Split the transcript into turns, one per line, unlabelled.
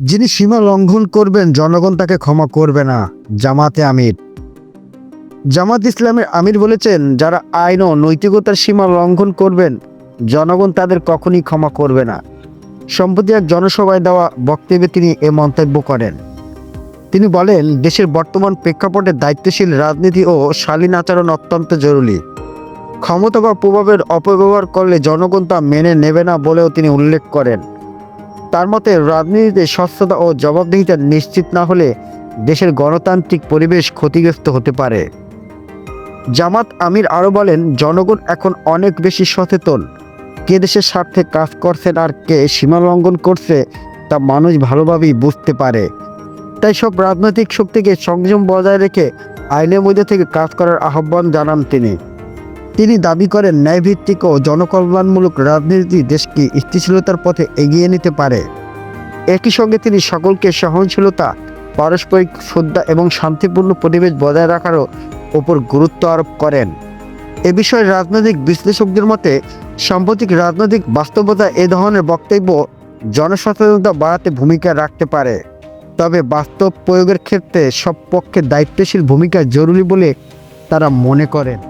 যিনি সীমা লঙ্ঘন করবেন, জনগণ তাকে ক্ষমা করবে না। জামাতে আমির। জামাত ইসলামের আমির বলেছেন, যারা আইন ও নৈতিকতার সীমা লঙ্ঘন করবেন, জনগণ তাদের কখনই ক্ষমা করবে না। সম্প্রতি এক জনসভায় দেওয়া বক্তব্যে তিনি এ মন্তব্য করেন। তিনি বলেন, দেশের বর্তমান প্রেক্ষাপটে দায়িত্বশীল রাজনীতি ও শালীন আচরণ অত্যন্ত জরুরি। ক্ষমতা বা প্রভাবের অপব্যবহার করলে জনগণ তা মেনে নেবে না বলেও তিনি উল্লেখ করেন। তার মতে রাজনীতিতে স্বচ্ছতা ও জবাবদিহিতা নিশ্চিত না হলে দেশের গণতান্ত্রিক পরিবেশ ক্ষতিগ্রস্ত হতে পারে। জামাত আমির আরও বলেন, জনগণ এখন অনেক বেশি সচেতন। কে দেশের স্বার্থে কাজ করছেন আর কে সীমা লঙ্ঘন করছে তা মানুষ ভালোভাবেই বুঝতে পারে। তাই সব রাজনৈতিক শক্তিকে সংযম বজায় রেখে আইনের মধ্যে থেকে কাজ করার আহ্বান জানান তিনি। তিনি দাবি করেন, ন্যায়ভিত্তিক ও জনকল্যাণমূলক রাজনীতি দেশকে স্থিতিশীলতার পথে এগিয়ে নিতে পারে। একই সঙ্গে তিনি সকলকে সহনশীলতা, পারস্পরিক শ্রদ্ধা এবং শান্তিপূর্ণ পরিবেশ বজায় রাখারও ওপর গুরুত্ব আরোপ করেন। এ বিষয়ে রাজনৈতিক বিশ্লেষকদের মতে, সাম্প্রতিক রাজনৈতিক বাস্তবতা এ ধরনের বক্তব্য জনসচেতনতা বাড়াতে ভূমিকা রাখতে পারে। তবে বাস্তব প্রয়োগের ক্ষেত্রে সব পক্ষে দায়িত্বশীল ভূমিকা জরুরি বলে তারা মনে করেন।